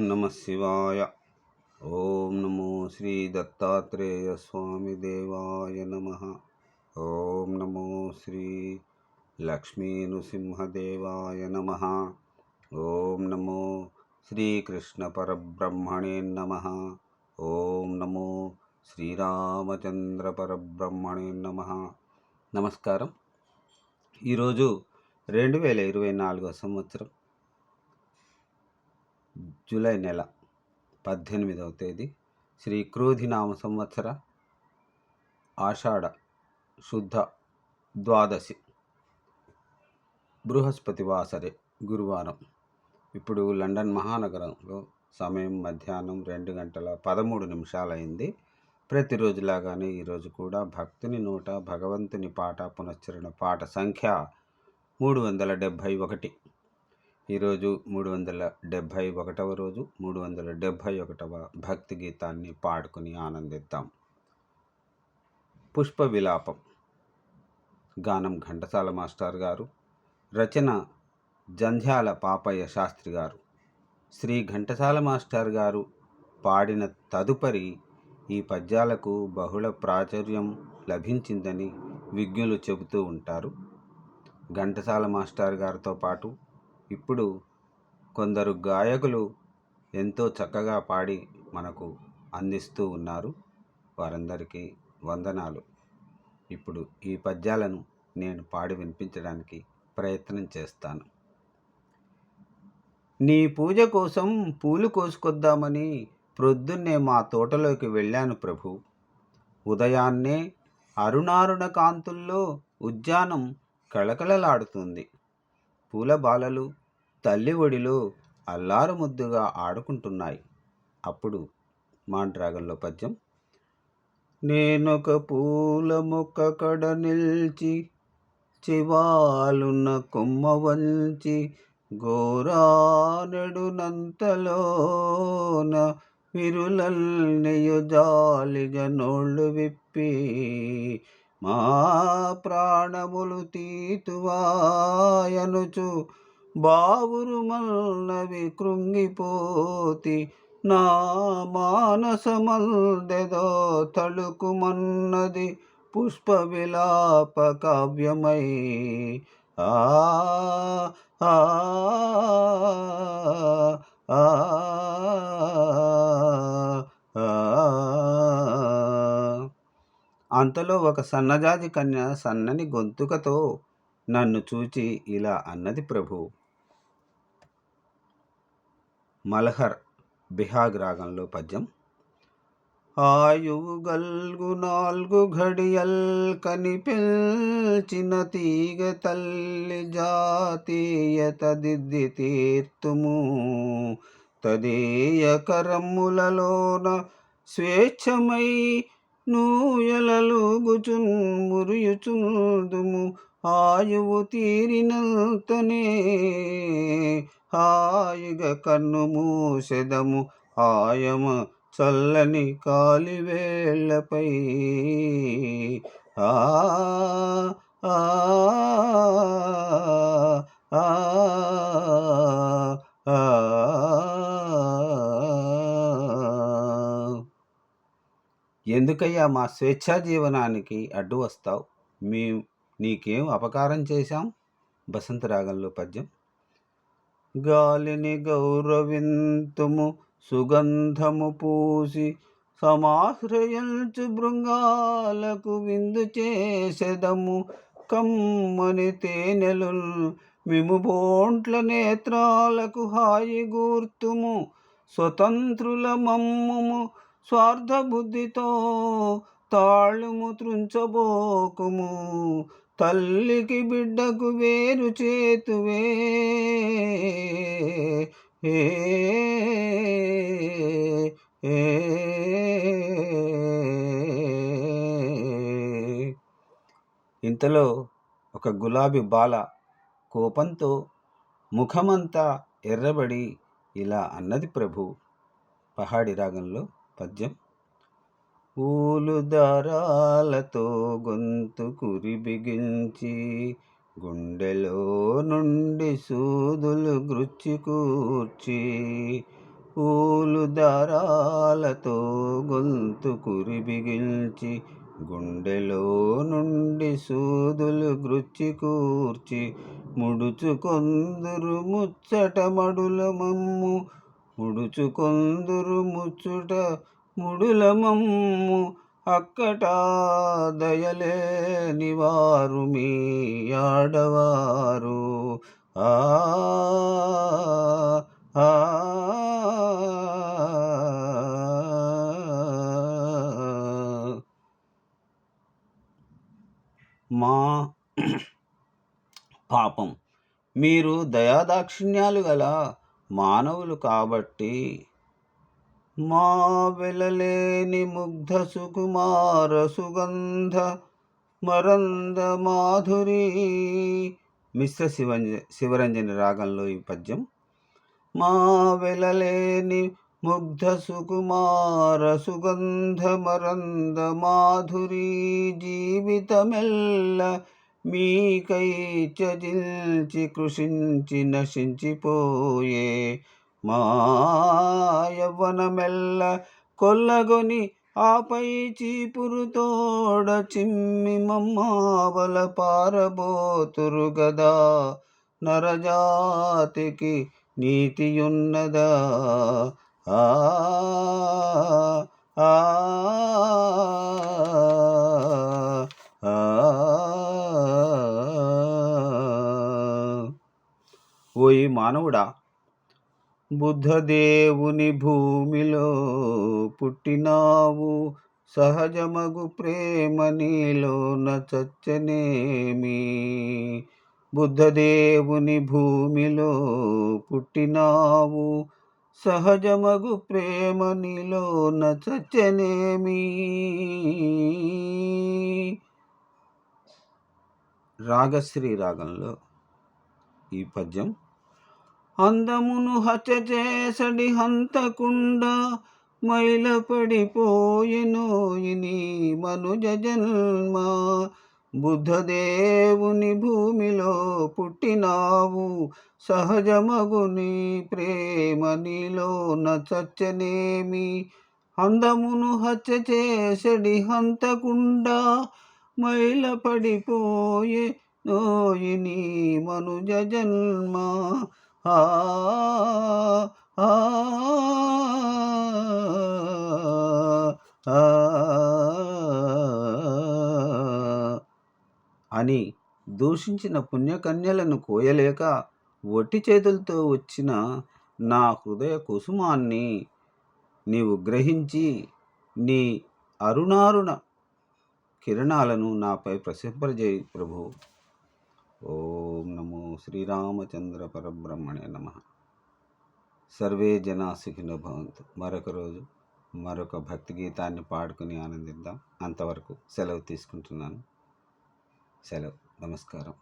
ఓం నమ శివాయ. ఓం నమో శ్రీ దత్తాత్రేయ స్వామి దేవాయ నమ. ఓం నమో శ్రీ లక్ష్మీ నృసింహదేవాయ నమ. ఓం నమో శ్రీకృష్ణ పరబ్రహ్మణే నమ. ఓం నమో శ్రీరామచంద్ర పరబ్రహ్మణే నమ. నమస్కారం. ఈరోజు రెండు వేల ఇరవై నాలుగో సంవత్సరం జూలై నెల పద్దెనిమిదవ తేదీ శ్రీ క్రోధినామ సంవత్సర ఆషాఢ శుద్ధ ద్వాదశి. బృహస్పతి వాసరే గురువారం. ఇప్పుడు లండన్ మహానగరంలో సమయం మధ్యాహ్నం రెండు గంటల పదమూడు నిమిషాలైంది. ప్రతిరోజులాగానే ఈరోజు కూడా భక్తుని నోట భగవంతుని పాట పునశ్చరణ పాట సంఖ్య మూడు వందల డెబ్భై ఒకటి. ఈరోజు మూడు వందల డెబ్భై ఒకటవ రోజు మూడు వందల డెబ్భై ఒకటవ భక్తి గీతాన్ని పాడుకుని ఆనందిద్దాం. పుష్ప విలాపం. గానం ఘంటసాల మాస్టర్ గారు రచన జంధ్యాల పాపయ్య శాస్త్రి గారు. శ్రీ ఘంటసాల మాస్టర్ గారు పాడిన తదుపరి ఈ పద్యాలకు బహుళ ప్రాచుర్యం లభించిందని విజ్ఞులు చెబుతూ ఉంటారు. ఘంటసాల మాస్టర్ గారితో పాటు ఇప్పుడు కొందరు గాయకులు ఎంతో చక్కగా పాడి మనకు అందిస్తూ ఉన్నారు. వారందరికీ వందనాలు. ఇప్పుడు ఈ పద్యాలను నేను పాడి వినిపించడానికి ప్రయత్నం చేస్తాను. నీ పూజ కోసం పూలు కోసుకొద్దామని ప్రొద్దున్నే మా తోటలోకి వెళ్ళాను ప్రభు. ఉదయాన్నే అరుణారుణ కాంతుల్లో ఉద్యానం కళకళలాడుతుంది. పూల బాలలు తల్లి ఒడిలో అల్లారు ముద్దుగా ఆడుకుంటున్నాయి. అప్పుడు మాండ్రాగంలో పద్యం నేనొక పూల మొక్క కడ నిల్చి చివాలున్న కొమ్మ వంచి ఘోరానడునంతలోన విరులల్నియు జాలిగా నోళ్ళు విప్పి మా ప్రాణములు తీతువాయనుచు బావురు మల్నవి కృంగిపోతి నా మానసమల్దెదో తళుకుమన్నది పుష్ప విలాప కావ్యమై ఆ ఆ. అంతలో ఒక సన్నజాజి కన్య సన్నని గొంతుకతో నన్ను చూచి ఇలా అన్నది ప్రభు మల్హర్ బిహాగ్ రాగంలో పద్యం. ఆయువు గల్గు నాలుగు ఘడియల్ కనిపిల్చిన తీగ తల్లి జాతీయత దిద్ది తీర్తుము. తదేయ కరములలోన స్వేచ్ఛమై నూయలలుగుచున్ మురియుచుందుము. ఆయువు తీరినంతనే హాయిగా కన్ను మూసెదము ఆయమ చల్లని కాలివేళ్ళపై ఆ ఆ ఎందుకయ్యా మా స్వేచ్ఛా జీవనానికి అడ్డు వస్తావు? మేము నీకేం అపకారం చేశాం? బసంతరాగంలో పద్యం. గాలిని గౌరవింతుము సుగంధము పూసి సమాశ్రయించు బృంగాలకు విందు చేసెదము. కమ్మని తేనెలు మిము బోంట్ల నేత్రాలకు హాయి గూర్తుము. స్వతంత్రుల మమ్ముము స్వార్థ బుద్ధితో తాళుము త్రుంచబోకుము. తల్లికి బిడ్డకు వేరు చేతువే. ఏ ఇంతలో ఒక గులాబీ బాల కోపంతో ముఖమంతా ఎర్రబడి ఇలా అన్నది ప్రభు పహాడి రాగంలో పద్యం పూలు దారాలతో గొంతు కురి బిగించి గుండెలో నుండి సూదులు గృచ్చి కూర్చి పూలు దారాలతో గొంతు కురిబిగిల్చి గుండెలో నుండి సూదులు గృచ్చి కూర్చి ముడుచుకొందురు ముచ్చట మడుల మమ్ము ముడుచుకొందురు ముచ్చుట ముడుల మమ్ము అక్కట దయలేని వారు మీ ఆడవారు ఆ ఆ మా పాపం మీరు దయాదాక్షిణ్యాలు గల మానవులు కాబట్టి మా వెలలేని ముగ్ధ సుకుమార సుగంధ మరంద మాధురి. మిశ్ర శివంజ శివరంజని రాగంలో ఈ పద్యం. మా వెలలేని ముగ్ధ సుకుమార సుగంధ మరంద మాధురి. జీవితమెల్ల మీకై చజించి కృషించి నశించిపోయే మా యవ్వనమెల్ల కొల్లగొని ఆపై చీపురు తోడ చిమ్మి మమ్మావల పారబోతురు గదా. నరజాతికి నీతియున్నదా. ఆ ఆ ఆ. ఓయి మానవుడా బుద్ధదేవుని భూమిలో పుట్టినావు. సహజమగు ప్రేమ నీలోన చచ్చనేమి? బుద్ధదేవుని భూమిలో పుట్టినావు. సహజమగు ప్రేమ నీలోన చచ్చనేమి? రాగశ్రీ రాగంలో ఈ పద్యం అందమును హత చేసడి హంతకుండ మైల పడిపోయినోయిని మనుజ జన్మ. బుద్ధదేవుని భూమిలో పుట్టినావు సహజమగుని ప్రేమ నీలో నచ్చనేమి అందమును హత్య చేసడి హంతకుండా మైల పడిపోయే నోయిని మనుజ జన్మ. అని దూషించిన పుణ్యకన్యలను కోయలేక ఒట్టి చేతులతో వచ్చిన నా హృదయ కుసుమాన్ని నీవు గ్రహించి నీ అరుణారుణ కిరణాలను నాపై ప్రసింపజేయి ప్రభు. ఓం నమో శ్రీరామచంద్ర పరబ్రహ్మణే నమ. సర్వే జనా సుఖినో భవంతు. మరొక రోజు మరొక భక్తి గీతాన్ని పాడుకుని ఆనందిద్దాం. అంతవరకు సెలవు తీసుకుంటున్నాను. సెలవు నమస్కారం.